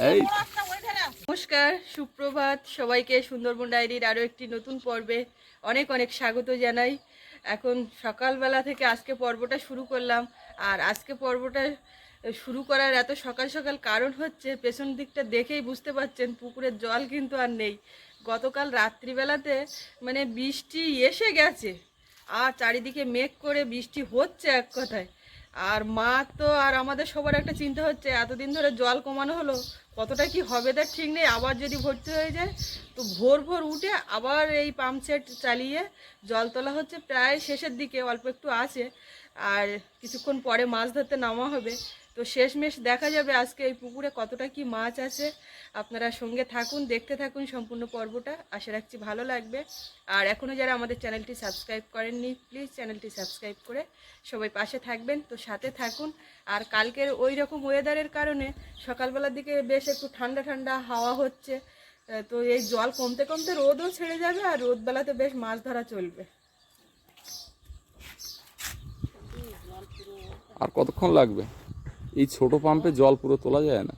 নমস্কার, সুপ্রভাত। সবাইকে সুন্দরবন ডায়েরির আরও একটি নতুন পর্বে অনেক অনেক স্বাগত জানাই। এখন সকালবেলা থেকে আজকে পর্বটা শুরু করলাম। আর আজকে পর্বটা শুরু করার এত সকাল সকাল কারণ হচ্ছে, পেছন দিকটা দেখেই বুঝতে পারছেন, পুকুরের জল কিন্তু আর নেই। গতকাল রাত্রিবেলাতে মানে বৃষ্টি এসে গেছে। আর চারিদিকে মেঘ করে বৃষ্টি হচ্ছে এক কথায়। আর মা তো আর আমাদের সবার একটা চিন্তা হচ্ছে, এতদিন ধরে জল কমানো হলো কতটা কি হবে তার ঠিক নেই, আবার যদি ভর্তি হয়ে যায়, তো ভোর ভোর উঠে আবার এই পাম্প সেট চালিয়ে জল তোলা হচ্ছে, প্রায় শেষের দিকে, অল্প একটু আছে, আর কিছুক্ষণ পরে মাছ ধরতে নামা হবে। তো শেষমেশ দেখা যাবে আজকে এই পুকুরে কতটা কি মাছ আছে। আপনারা সঙ্গে থাকুন, দেখতে থাকুন সম্পূর্ণ পর্বটা। আশা রাখছি ভালো লাগবে। আর এখনও যারা আমাদের চ্যানেলটি সাবস্ক্রাইব করেননি, প্লিজ চ্যানেলটি সাবস্ক্রাইব করে সবাই পাশে থাকবেন, তো সাথে থাকুন। আর কালকের ওই রকম ওয়েদারের কারণে সকালবেলার দিকে বেশ একটু ঠান্ডা ঠান্ডা হাওয়া হচ্ছে। তো এই জল কমতে কমতে রোদও ছেড়ে যাবে আর রোদবেলাতে বেশ মাছ ধরা চলবে। আর কতক্ষণ লাগবে? এই ছোট পাম্পে জল পুরো তোলা যায় না?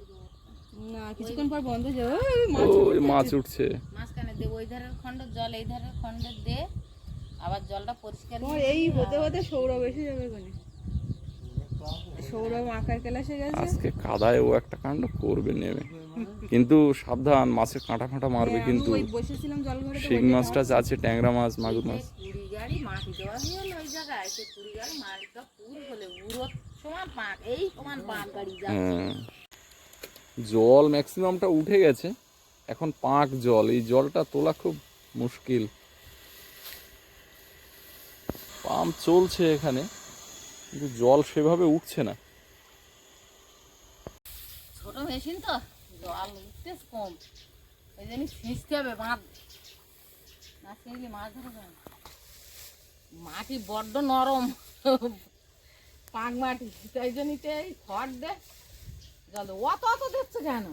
না কিছুক্ষণ পর বন্ধ যাবে। ওই মাছ উঠছে। মাঝখানে দে ওই ধারের খণ্ডের জল এই ধারের দে আবার জলটা পরিষ্কার এই হতে হতে সৌরভ এসে যাবে কোনে? সৌরভ আঁকার ক্লাসে গেছে। আজকে কাদায় ও একটা কাণ্ড করবে নেমে কিন্তু সাবধান মাছের কাঁটা ফাঁটা মারবে হ্যাঁ, কিন্তু ওই বসেছিলাম জল শিং বলতে মাছ আছে ট্যাংরা মাছ মাগুর মাছ। কুড়ি গাড়ি মাটি দেওয়া হয়ে ওই জায়গায়। সে কুড়ি গাড়ি মাটিটা পুর হলে উড়ো এই জল ম্যাক্সিমামটা উঠে গেছে এখন পাঁক জল এই জলটা তোলা খুব মুশকিল। পাম্প চলছে এখানে কিন্তু জল সেভাবে উঠছে না। ছোট মেশিন তো জল উঠতে কম। ওই জন্য ছিঁচতে হবে বাঁধ। না ছিঁচলে মাছ ধরা। মাটি বড্ড নরম। পাক মাটি জন্যতে এই খড় দে। জল অত অত দিচ্ছে কেন?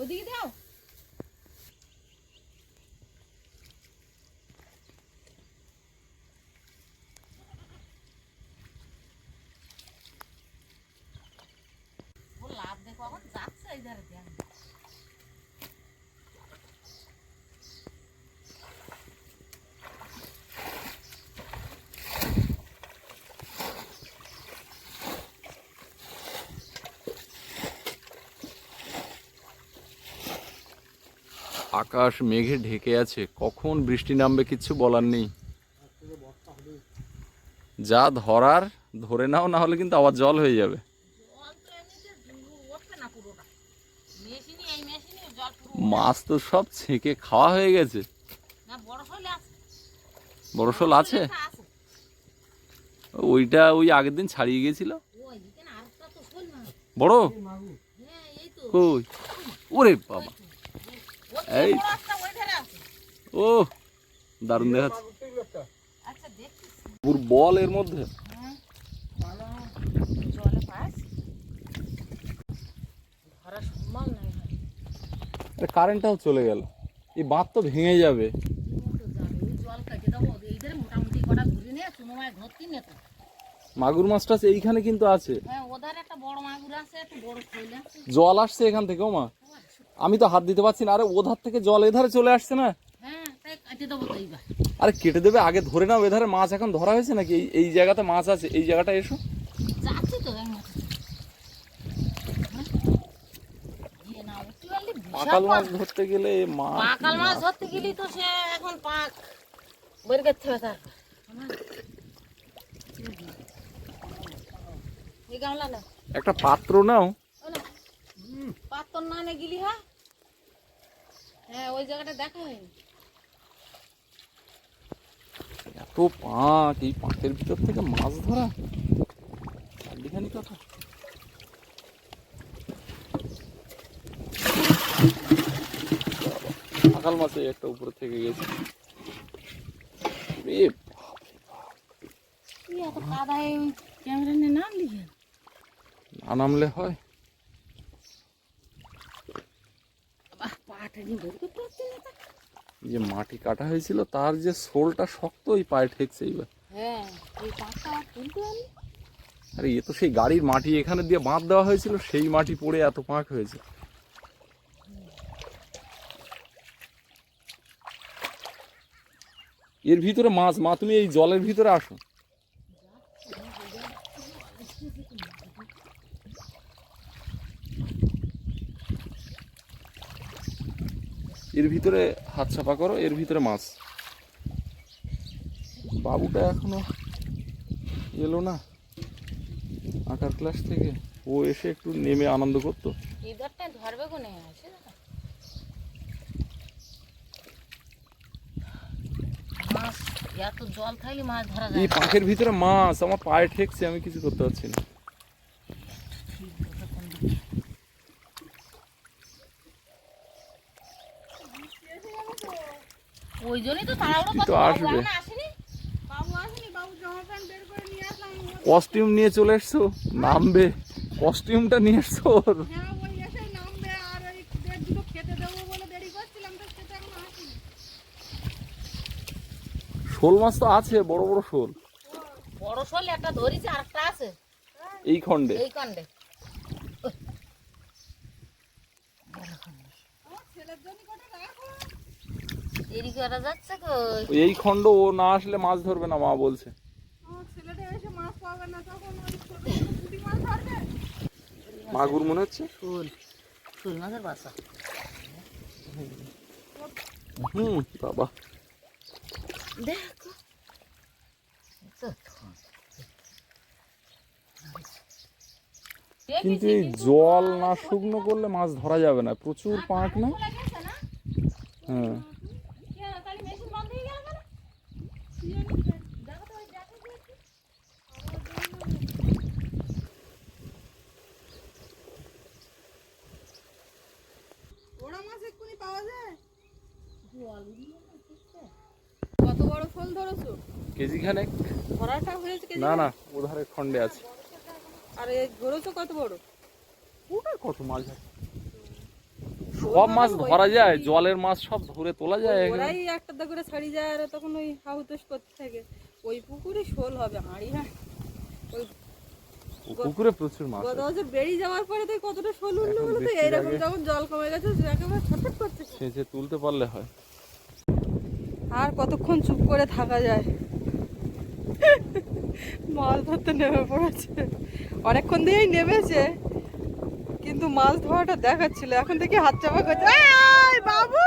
ওদিকে দাও। লাভ দেখো এখন যাচ্ছে এই ধারে আকাশ মেঘে ঢেকে আছে। কখন বৃষ্টি নামবে কিচ্ছু বলার নেই। যা ধরার, ধরে নাও, না হলে কিন্তু আবার জল হয়ে যাবে। মাছ তো সব ছেঁকে খাওয়া হয়ে গেছে। না বড় আছে? ওইটা ওই আগের দিন ছাড়িয়ে গেছিল বড়? কই? ওরে বাবা। এই। ও দারুণ দেখাচ্ছে। পুর বল এর মধ্যে। কারেন্টটাও চলে গেল। এই বাঁধ তো ভেঙে যাবে। মাগুর মাছ টাছ এইখানে কিন্তু আছে। হ্যাঁ আছে জল আসছে এখান থেকে ও মা। আমি তো হাত দিতে পারছি না। আরে ওধার থেকে জল এধারে চলে আসছে না? হ্যাঁ আরে কেটে দেবে? আগে ধরে নাও এধারে মাছ এখন ধরা হয়েছে নাকি? এই জায়গাতে মাছ আছে এই জায়গাটা এসো। বিশাল পাকাল মাছ ধরতে গেলে মাছ পাকাল মাছ ধরতে গেলি তো সে এখন পাক। বের করতে হবে তার। একটা পাত্র নাও। না না নে গেলি হ্যাঁ? হ্যাঁ ওই জায়গাটা দেখা হয়নি। এত পাঁক এই পাঁকের ভিতর থেকে মাছ ধরা? চারদিখানি কথা। পাকাল মাছে একটা উপরে থেকে গেছে। না নামলে হয়? যে মাটি কাটা হয়েছিল তার যে সোলটা শক্ত ওই পায়ে ঠেকছে এইবার। আরে এ তো সেই গাড়ির মাটি এখানে দিয়ে বাঁধ দেওয়া হয়েছিল সেই মাটি পড়ে এত পাঁক হয়েছে। এর ভিতরে মাছ মা তুমি এই জলের ভিতরে আসো। এর ভিতরে হাত চাপা করো এর ভিতরে মাছ। বাবুটা এখনও এলো না আঁকার ক্লাস থেকে। ও এসে একটু নেমে আনন্দ করতো। ধরবে কোনে? আছে মাছ এত জল থাকলে মাছ ধরা যায়। এই। পাখের ভিতরে মাছ আমার পায়ে ঠেকছে আমি কিছু করতে পারছি না। ওই জন্যই তো তাড়াহুড়ো কি তো বাবু আসবে। আসেনি? বাবু আসেনি বাবু জামা প্যান্ট বের করে নিয়ে আসলাম কস্টিউম নিয়ে চলে এসছো? নামবে। কস্টিউমটা নিয়ে এসছো ওর। হ্যাঁ শোল মাছ তো আছে বড় বড় শোল। বড় শোল একটা ধরেছি আর একটা আছে এই খণ্ডে। এই কাণ্ডে আমার ছেলের জন্য কটা রাখো দেরি করা যাচ্ছে কই এই খণ্ড ও না আসলে মাছ ধরবে না মা বলছে। মাগুর মনে হচ্ছে? মাছের বাসা হুম বাবা। দেখো। কিন্তু এই জল না শুকনো করলে মাছ ধরা যাবে না প্রচুর পাঁক না? হ্যাঁ। পাওয়া যায়? কত বড় ফল ধরেছো? কেজি খানেক ধরাটা হয়েছে কেজি না না ওধারে খণ্ডে আছে। আর এই ধরেছো কত বড়? ওটা কত মাছ সব মাছ ধরা যায় জলের মাছ সব ধরে তোলা যায় ওরাই একটা দা করে ছাড়ি যায় আর তখন ওই হাউতোষ করতে থাকে। ওই পুকুরে শোল হবে হাঁড়ি হ্যাঁ ওই ও পুকুরে প্রচুর মাছ গত বছর বেরিয়ে যাওয়ার পরে তো কতটা শোল উঠল বলো তো এইরকম যখন জল কমে গেছে একেবারে ছটফট করছে। তুলতে পারলে হয়। আর কতক্ষণ চুপ করে থাকা যায়? মাছ ধরতে নেমে পড়েছে। অনেকক্ষণ দিয়েই নেমেছে কিন্তু মাছ ধরাটা দেখাচ্ছিল। এখন থেকে হাত চাপা করছে। বাবু!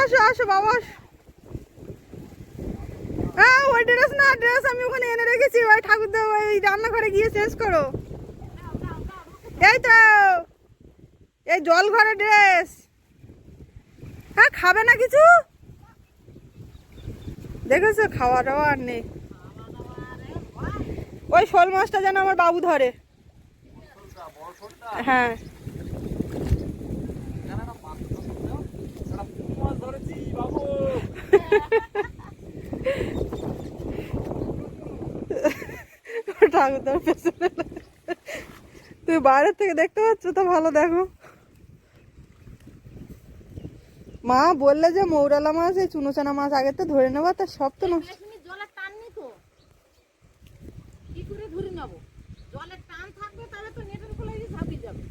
আসো আসো বাবা আসো। ওই ড্রেস না ড্রেস আমি ওখানে এনে রেখেছি ওই ঠাকুর ওই রান্নাঘরে গিয়ে চেঞ্জ করো। এই তো এই জল ঘরে ড্রেস হ্যাঁ খাবে না কিছু? দেখেছ খাওয়া দাওয়া আর নেই। ওই শোল মাছটা যেন আমার বাবু ধরে। হ্যাঁ। ঠাকুরদার পেছনে তুমি বাইরের থেকে দেখতে পাচ্ছ তো ভালো দেখো। মা বললে যে মৌরালা মাছ এই চুনোচানা মাছ আগে তো ধরে নেব তা সব তো নষ্ট। তুমি জলের টান নি তো ধরে নেব? জলের টান থাকবে তবে তো নেটের খোলা দিয়ে ঝাঁপিয়ে যাবে।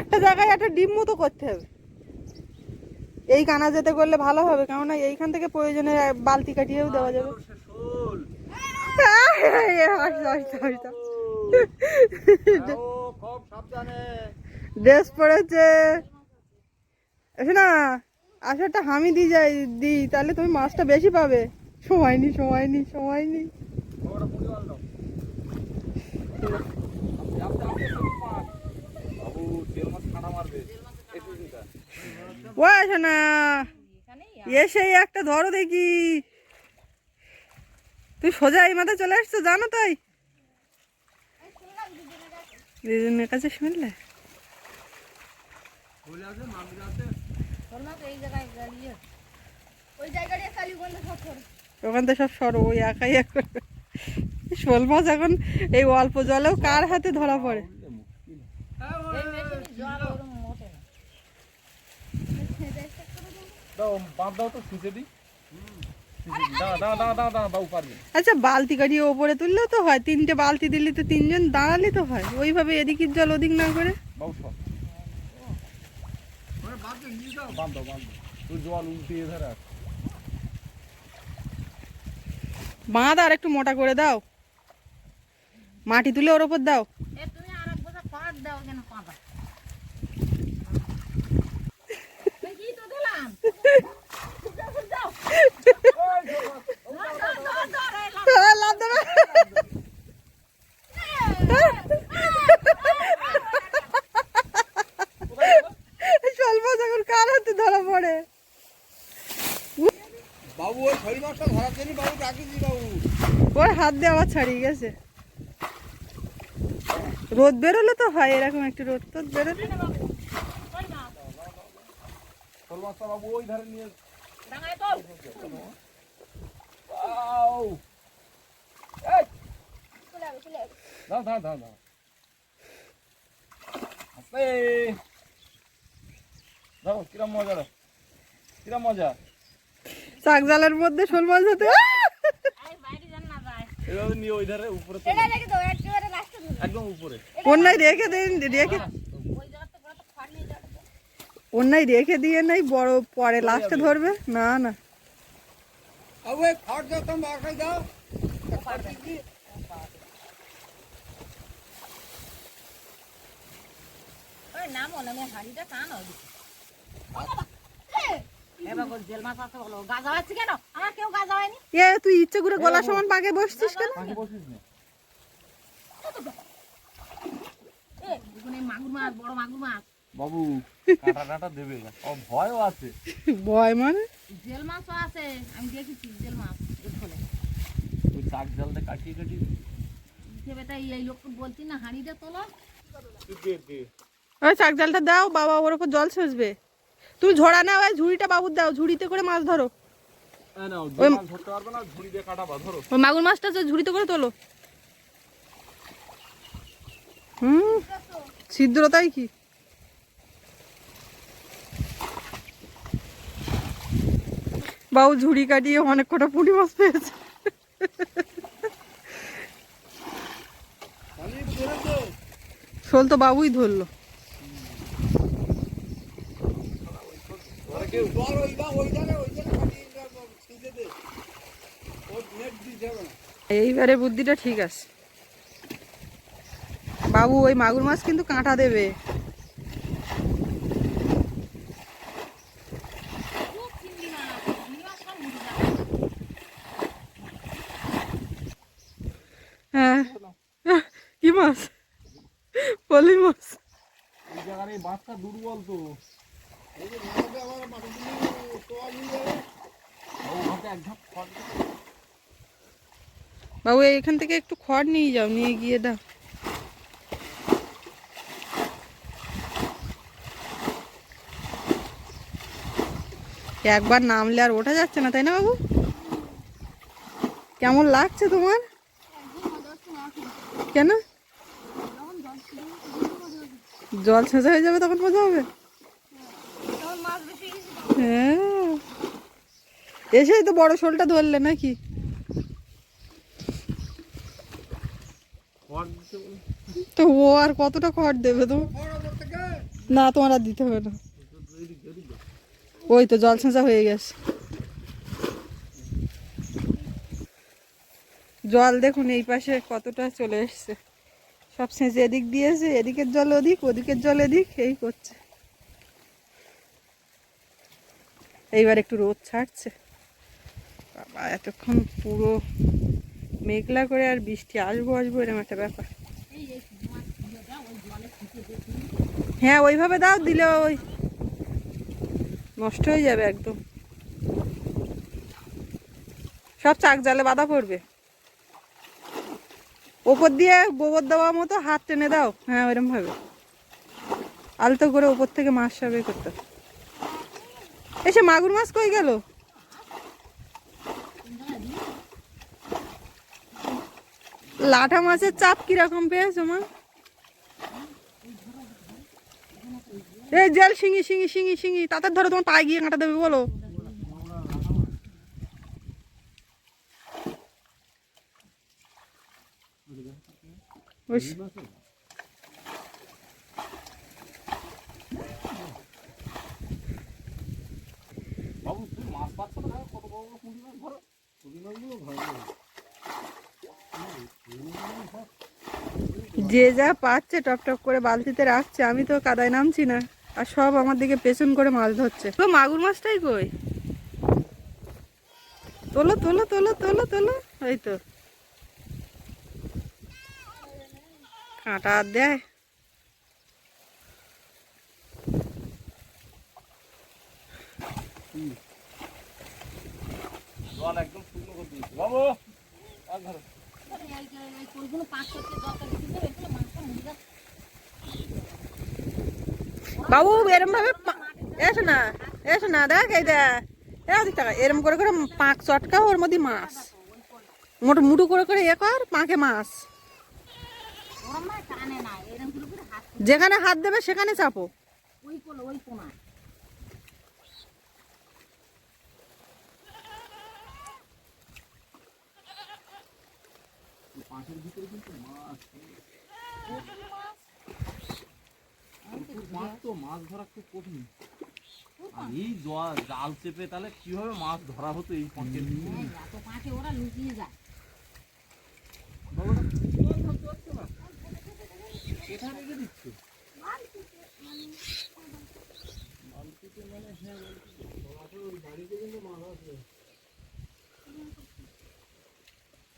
একটা জায়গায় একটা ডিম মতো করতে হবে। এই কানা যেতে করলে ভালো হবে, কেননা এইখান থেকে প্রয়োজনে বালতি কাটিয়েও দেওয়া যাবে। ড্রেস পরেছে এসো না আসো একটা হামি দিয়ে যাই, দিই, তাহলে তুমি মাছটা বেশি পাবে সময় নি সময় নি সময় নি তেল মাছ মারবে। ও আসো না এসেই একটা ধরো দেখি। তুই সোজা এই মাথায় চলে আসছো, জানো তাই? দিদিনের কাছে শুনলে? ওখান থেকে সব সর, ওই একাই এক শোল মাছ এখন এই অল্প জলেও কার হাতে ধরা পড়ে এই মেশিনে জল ওরম ওঠে না দাও বাদ দাও তো সুচে দিই দাঁড়া দাঁড়া দাঁড়া দাঁড়া দাঁড়া বাবু পারবে আচ্ছা বালতি কাটিয়ে ওপরে তুললেও তো হয় তিনটে বালতি দিলে তো তিনজন দাঁড়ালে তো হয়। ওইভাবে এদিকের জল ওদিক না করে। বাঁধ আর একটু মোটা করে দাও। মাটি তুলে ওর ওপর দাও এ তুমি আর এক বোঝা পাট দাও কেন পাতা কি তো দিলাম দাও। ধর, ধর, ধর, ধর, এই লাও। হ্যাঁ, লাফ দেবে। স্বল্প যখন কার হাতে পড়ে বাবু, ওই জন্য বাবু হাত দিয়ে আবার ছাড়িয়ে গেছে রোদ বেরোলে তো হয় এরকম একটু রোদ তোদ বেরোলে বাবু ওই নিয়ে দাও দাও দাও দাও আস্তে দাও কিরম মজা কিরম মজা শাক জালের মধ্যে শোল মাছ ধরতে। এই বাইরে যান না যায়। এভাবে নিয়ে ওই ধারে উপরে একদম উপরে। অন্যায় রেখে দিন রেখে ওই জায়গাতে পুরো তো খড় নিয়ে যাবে। অন্যায় রেখে দিয়ে নাই বড় পরে লাস্টে ধরবে? না না। তুই ইচ্ছে করে গলা সমান পাকে বসছিস কেন? পাখি বসিস না। এ দুগুনে মাগুর মাছ বড় মাগুর মাছ। বাবু কাটা দেবে। ও ভয়ও আছে। ভয় মানে? জেল মাছও আছে। আমি দেখেছি জেল মাছ ওই চাক জালটা কাটিয়ে কাটিয়ে বেটা এই লোককে বলছি না হাঁড়িটা তোলো। দে দে। ওই শাক জালটা দাও বাবা ওর উপর জল ছসবে তুমি ঝোড়া নাও ওই ঝুড়িটা বাবুর দাও ঝুড়িতে করে মাছ ধরো। ওই মাগুর মাছটা ঝুড়িতে করে তোলো। হুম? ছিদ্রতাই কি? বাবু ঝুড়ি কাটিয়ে অনেক কটা পুঁটি মাছ পেয়েছে। শোল তো বাবুই ধরলো। এইবারে বুদ্ধিটা ঠিক আছে। বাবু ওই মাগুর মাছ কিন্তু কাঁটা দেবে খুব চিংড়ি মাছ চিংড়ি মাছ সব মুড়ি যাবে হ্যাঁ কি মাছ পলি মাছ এই জায়গার এই মাছটা দুর্বল তো। এই যে মাথাতে আবার মাটি তোয়া নিয়ে যাবে ও ওখানে এক ঝাঁক খড় বাবু এখান থেকে একটু খড় নিয়ে যাও নিয়ে গিয়ে দাও। একবার নামলে আর ওঠা যাচ্ছে না তাই না বাবু? কেমন লাগছে তোমার? কেন? জল ছেঁচা হয়ে যাবে তখন মজা হবে। হ্যাঁ। এসেই তো বড় শোলটা ধরলে নাকি? তো ও আর কতটা খড় দেবে তো? না, তোমার আর দিতে হবে না। ওই তো জল ছেঁচা হয়ে গেছে। জল দেখুন, এই পাশে কতটা চলে এসছে। সব ছেঁচে এদিক দিয়েছে এদিকের জল ওদিক, ওদিকের জল এদিক, এই করছে। এইবার একটু রোদ ছাড়ছে। বাবা, এতক্ষণ পুরো মেঘলা করে আর বৃষ্টি আসব আসব এরকম একটা ব্যাপার। হ্যাঁ ওইভাবে দাও, দিলে ওই নষ্ট হয়ে যাবে একদম। সব চাক জালে বাঁধা পড়বে। ওপর দিয়ে গোবর দেওয়া মতো হাত টেনে দাও। হ্যাঁ ওইরকম ভাবে। আলতো করে ওপর থেকে মাছ সাবে করতে এসে মাগুর মাছ কই গেল? লাঠা মাছের চাপ কীরকম পেয়েছ, মা? এই জল শিঙি শিঙি শিঙি শিঙি তাদের ধরো তোমার পায়ে গিয়ে কাঁটা দেবে, বলো। বাবু তুই মাছ পাচ্ছ না কত বড় বড় পুঁটি মাছ ধরো। পুঁটি মাছগুলো যে যা পাচ্ছে টপ টপ করে বালতিতে রাখছে আমি তো কাদায় নামছি না। আর সব আমার দিকে পেছন করে মাছ ধরছে। তো মাগুর মাছটাই কই? তোলো তোলো তোলো তোলো তোলো। এই তো। কাঁটা দেয়। একদম শুকনো করে দিয়েছি। বাবু আর ধরো বাবু এরম ভাবে এসো না এসো না দেখ এই দেখ। এরম করে করে পাঁক চটকা ওর মধ্যে মাছ। মোটো মুটু করে করে এ কর পাঁকে মাছ ওরম না টানে না এরকম করে করে হাত যেখানে হাত দেবে সেখানে চাপো। ওই কোলো ওই কোনা পাঁচের ভিতরে কিন্তু মাছ মাছ তো মাছ ধরা খুব কঠিন। আর এই জল জাল চেপে তাহলে কীভাবে মাছ ধরা হতো এই পাঁচের ভিতরে? ওরা লুকিয়ে যায় বাবাটা জল ধরতে পারছ না কোথায় রেখে দিচ্ছে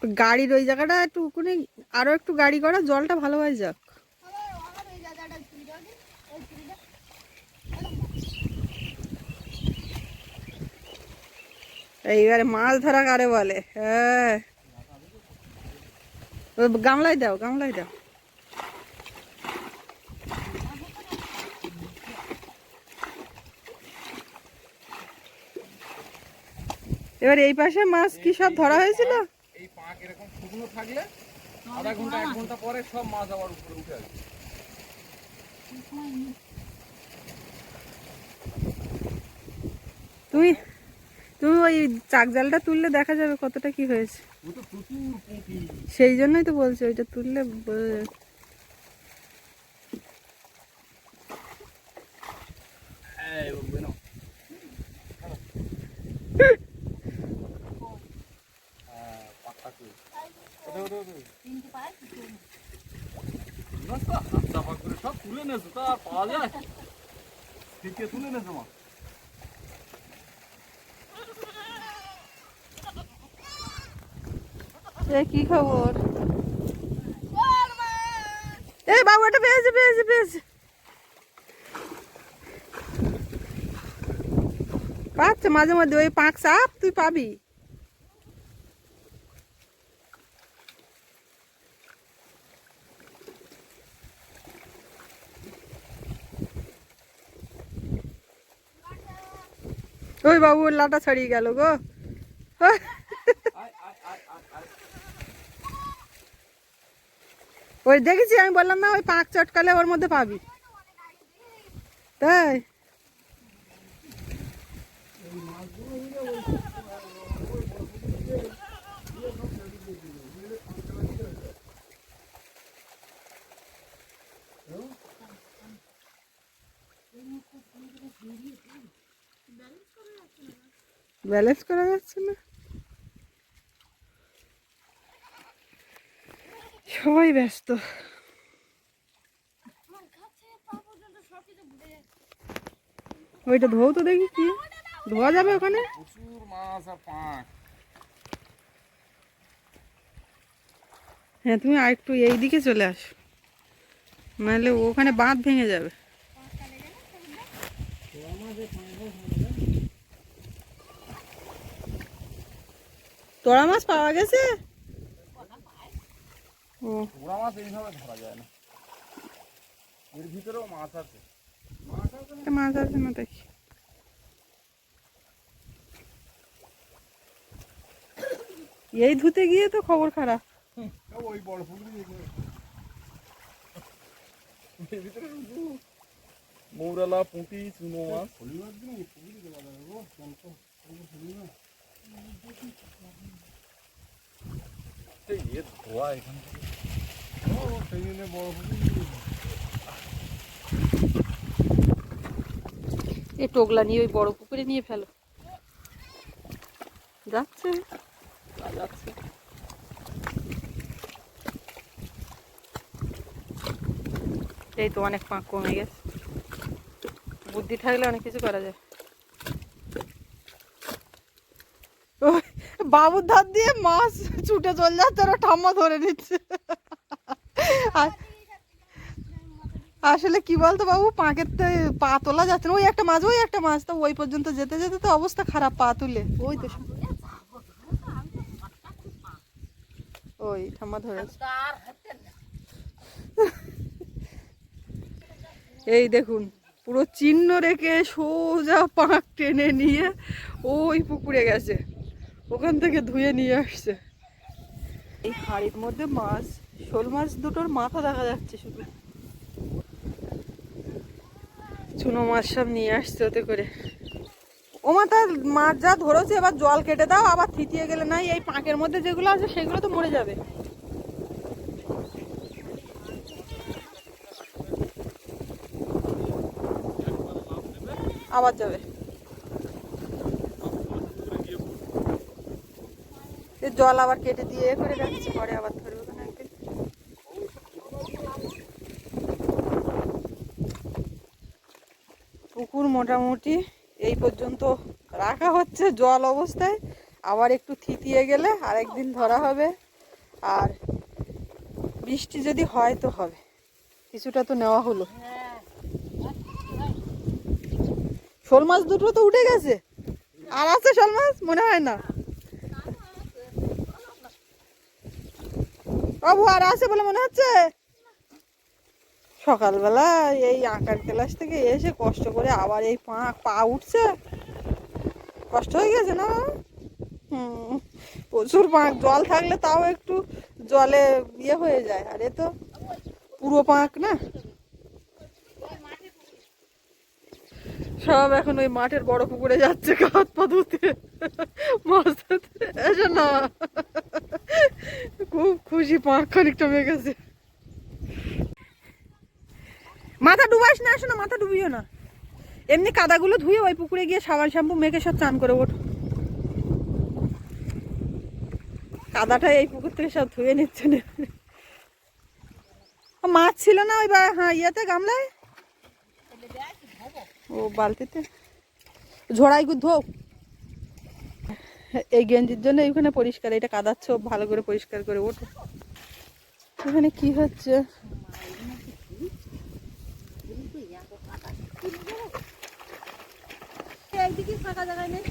গাড়ির ওই জায়গাটা একটু ওখানে আরও একটু গাড়ি করা, জলটা ভালো হয়ে যাক। এইবারে মাছ ধরা কারে বলে? হ্যাঁ। গামলায় দাও গামলায় দাও। এবার এই পাশে মাছ কি সব ধরা হয়েছিল? এই পাঁক এরকম শুকনো থাকলে আধা ঘণ্টা এক ঘণ্টা পরে সব মাছ আবার উপরে উঠে আসবে। তুমি তুমি ওই চাক জালটা তুললে দেখা যাবে কতটা কি হয়েছে। সেই জন্যই তো বলছি ওইটা তুললে বোঝা যাবে। এই বাবু নাও হ্যাঁ পাক্কা কই ওটা ওটা ওটা তিনটে পায় না তো হাত চাপা করে সব তুলে নেছো তা আর পাওয়া যায় থেকে তুলে নেছো মা এ কি খবর? এই বাবু এটা পেয়েছে পেয়েছে পেয়েছে। পাচ্ছে মাঝে মধ্যে ওই পাঁক চাপ তুই পাবি? ওই বাবু লাটা ছাড়িয়ে গেল গো। ওই দেখেছি, আমি বললাম না, ওই পাঁক চটকালে ওর মধ্যে পাবি। তাই? ব্যালেন্স করা যাচ্ছে না। সবাই ব্যস্ত। ওইটা ধোও তো দেখি কি। ধোয়া যাবে ওখানে? প্রচুর মাছ আর পাঁক হ্যাঁ তুমি আর একটু এই দিকে চলে আসো। নাহলে ওখানে বাঁধ ভেঙে যাবে। তোড়া মাছ পাওয়া গেছে? ওরা মাছ এইভাবে ধরা যায় না এর ভিতরেও মাছ আছে মাছ আছে না দেখি। এই ধুতে গিয়ে তো খবর খারাপ। ওই বড় ভিতরে মৌরালা, পুঁটি, চুনো মাছ। ধোয়া এখান থেকে। সেই জন্য বড় এই টোগলা নিয়ে ওই বড় পুকুরে নিয়ে ফেলো। যাচ্ছে? যাচ্ছে। এই তো অনেক পাঁক কমে গেছে। বুদ্ধি থাকলে অনেক কিছু করা যায় ওই বাবুর ধার দিয়ে মাছ ছুটে চলে যাচ্ছে, ওরা ঠাম্মা ধরে নিচ্ছে। আসলে কি বলতো বাবু পাঁকের তো পা তোলা যাচ্ছে না। ওই একটা মাছ, ওই একটা মাছ। তো ওই পর্যন্ত যেতে যেতে তো অবস্থা খারাপ, পা তুলে। ওই তো ওই ঠাম্মা হাতে এই দেখুন, পুরো চিহ্ন রেখে সোজা পাঁক টেনে নিয়ে ওই পুকুরে গেছে। ওখান থেকে ধুয়ে নিয়ে আসছে। এই হাড়ির মধ্যে মাছ, শোল মাছ দুটোর মাথা দেখা যাচ্ছে শুধু। চুনো মাছ সব নিয়ে আসছে ওতে করে। ও মাথা মাছ যা ধরেছে, এবার জল কেটে দাও, আবার থিতিয়ে গেলে নাই, এই পাঁকের মধ্যে যেগুলো আছে, সেগুলো তো মরে যাবে। আবার যাবে। জল আবার কেটে দিয়ে এ করে যাচ্ছে, পরে আবার ওখানে একদিন পুকুর মোটামুটি এই পর্যন্ত রাখা হচ্ছে জল অবস্থায়, আবার একটু থিতিয়ে গেলে আর একদিন ধরা হবে, আর বৃষ্টি যদি হয় তো হবে। কিছুটা তো নেওয়া হলো। শোল মাছ দুটো তো উঠে গেছে। আর আছে শোল মাছ? মনে হয় না। বাবু আছে বলে মনে হচ্ছে? সকালবেলা এই আঁকার ক্লাস থেকে এসে কষ্ট করে আবার এই পা পা উঠছে। কষ্ট হয়ে গেছে না হুম, প্রচুর পাঁক জল থাকলে তাও একটু জলে ইয়ে হয়ে যায়। আর এ তো পুরো পাঁক না। সব এখন ওই মাঠের বড় পুকুরে যাচ্ছে হাত পা ধুতে। মাছ ধরতে এসো না। খুব খুশি পাঁক খানিকটা মেয়ে গেছে। মাথা ডুবাস না আসো না মাথা ডুবিও না। এমনি কাদাগুলো ধুয়ে ওই পুকুরে গিয়ে সাবান শ্যাম্পু মেখে সব চান করে ওঠো। কাদাটা এই পুকুর থেকে সব ধুয়ে নিচ্ছে না। মাছ ছিল না ওই হ্যাঁ ইয়েতে, গামলায়? ও, বালতিতে। ঝোড়াই ধো এই গেঞ্জির জন্য এইখানে পরিষ্কার এটা কাদাচ্ছে ভালো করে পরিষ্কার করে ওঠো। এখানে কি হচ্ছে? একদিকে ফাঁকা জায়গায় নেই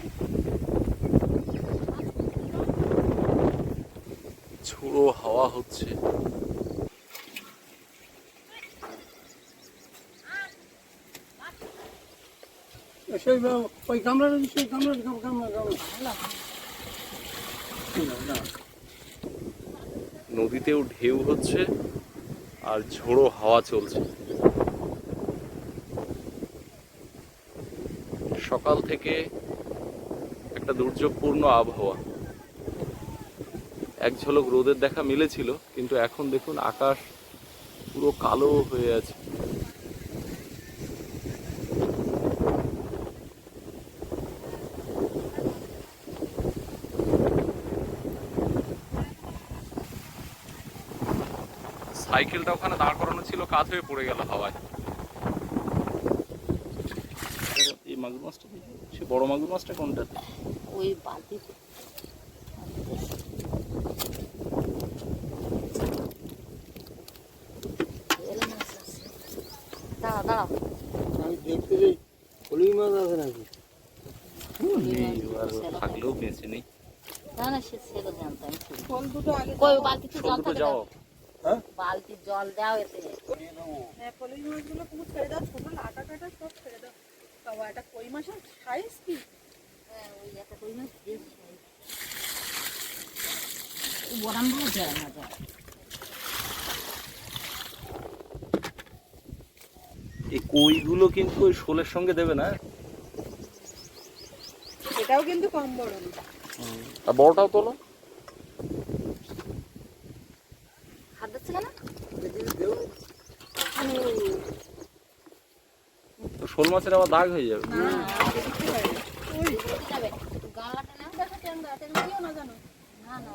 ঝোড়ো হাওয়া হচ্ছে। সেই ওই গামলাটা সেই গামলাটা গামলা গামলা গামলা নদীতেও ঢেউ হচ্ছে আর ঝোড়ো হাওয়া চলছে। সকাল থেকে একটা দুর্যোগপূর্ণ আবহাওয়া। এক ঝলক রোদের দেখা মিলেছিল, কিন্তু এখন দেখুন আকাশ পুরো কালো হয়ে আছে। সাইকেলটা ওখানে দাঁড় করানো ছিল কাত হয়ে পড়ে গেল হাওয়ায়। এই মাগুর মাছটা সে বড় মাগুর মাছটা কোনটাতে ওই বালতিতে আমি দেখতে যাই। হলি মাছ আছে নাকি? থাকলেও বেঁচে নেই। না না সে ছেলে কই বালতিতে বালতির জল দাও এতে হ্যাঁ ফলের মাছগুলো পুকুর ছেড়ে দাও ছোট লাটা কাটা সব ছেড়ে দাও। বাবা এটা কই মাছের সাইজ কি? হ্যাঁ, ওই একটা কই মাছ? বেশ হয়। ও যায় না যায় এই কইগুলো কিন্তু ওই শোলের সঙ্গে দেবে না? এটাও কিন্তু কম বড় না আর বড়টাও তোলো হাত দিচ্ছে কেন তো শোল মাছের আবার দাগ হয়ে যাবে না না